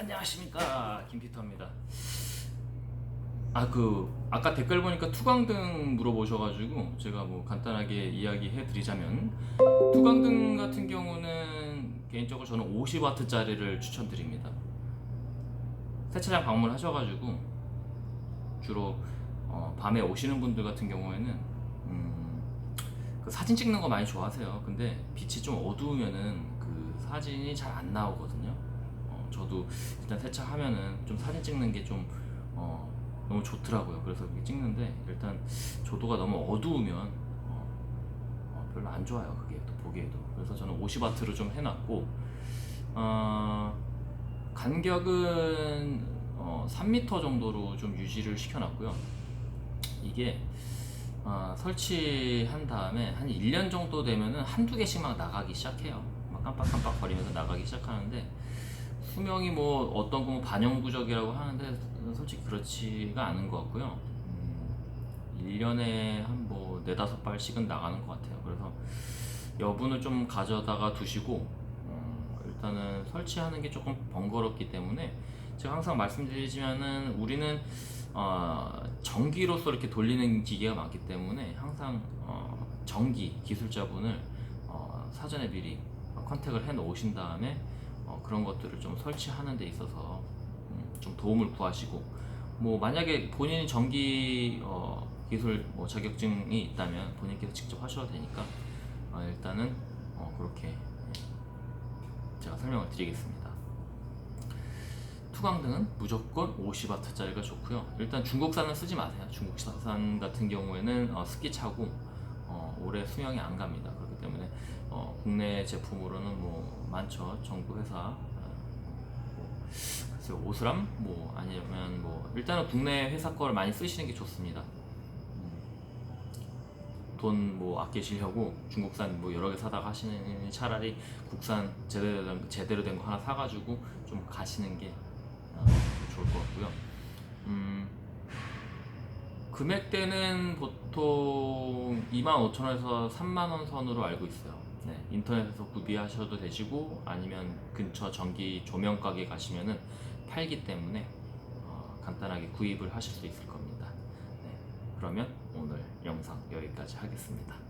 안녕하십니까 김피터입니다. 아 그 아까 댓글 보니까 투광등 물어보셔가지고 제가 뭐 간단하게 이야기해드리자면 투광등 같은 경우는 개인적으로 저는 50와트 짜리를 추천드립니다. 세차장 방문하셔가지고 주로 어, 밤에 오시는 분들 같은 경우에는 음, 그 사진 찍는 거 많이 좋아하세요. 근데 빛이 좀 어두우면은 그 사진이 잘 안 나오거든요. 어, 저도 일단 세차하면은 좀 사진 찍는 게좀 어, 너무 좋더라고요. 그래서 그렇게 찍는데 일단 조도가 너무 어두우면 어, 어, 별로 안 좋아요. 그게 또 보기에도. 그래서 저는 50와트로 좀 해놨고 어, 간격은 어, 3m 정도로 좀 유지를 시켜놨고요. 이게 어, 설치한 다음에 한 1년 정도 되면은 한두 개씩 막 나가기 시작해요. 막 깜빡깜빡 거리면서 나가기 시작하는데 수명이 뭐 어떤 거뭐 반영구적이라고 하는데 솔직히 그렇지가 않은 것 같고요. 음, 1년에 한뭐 네다섯 발씩은 나가는 것 같아요. 그래서 여분을 좀 가져다가 두시고 어, 일단은 설치하는 게 조금 번거롭기 때문에 제가 항상 말씀드리지만은 우리는 어, 전기로서 이렇게 돌리는 기계가 많기 때문에 항상 어, 전기 기술자분을 어, 사전에 미리 컨택을 해 놓으신 다음에 어, 그런 것들을 좀 설치하는 데 있어서 음, 좀 도움을 구하시고 뭐 만약에 본인이 전기 어, 기술 뭐 자격증이 있다면 본인께서 직접 하셔도 되니까 어, 일단은 어, 그렇게 예, 제가 설명을 드리겠습니다. 투광등은 무조건 50와트짜리가 좋고요. 일단 중국산은 쓰지 마세요. 중국산 같은 경우에는 어, 습기 차고 어, 오래 수명이 안 갑니다. 때문에 어, 국내 제품으로는 뭐 많죠. 정부 회사 어, 뭐, 글쎄요, 오스람 뭐 아니면 뭐 일단은 국내 회사 거를 많이 쓰시는 게 좋습니다. 돈 뭐 아끼시려고 중국산 뭐 여러 개 사다가 하시는 차라리 국산 제대로 된, 제대로 된 거 하나 사가지고 좀 가시는 게 어, 좋을 것 같고요. 음, 금액대는 보통 25,000원에서 3만원 선으로 알고 있어요. 네, 인터넷에서 구비하셔도 되시고 아니면 근처 전기 조명 가게 가시면은 팔기 때문에 어, 간단하게 구입을 하실 수 있을 겁니다. 네, 그러면 오늘 영상 여기까지 하겠습니다.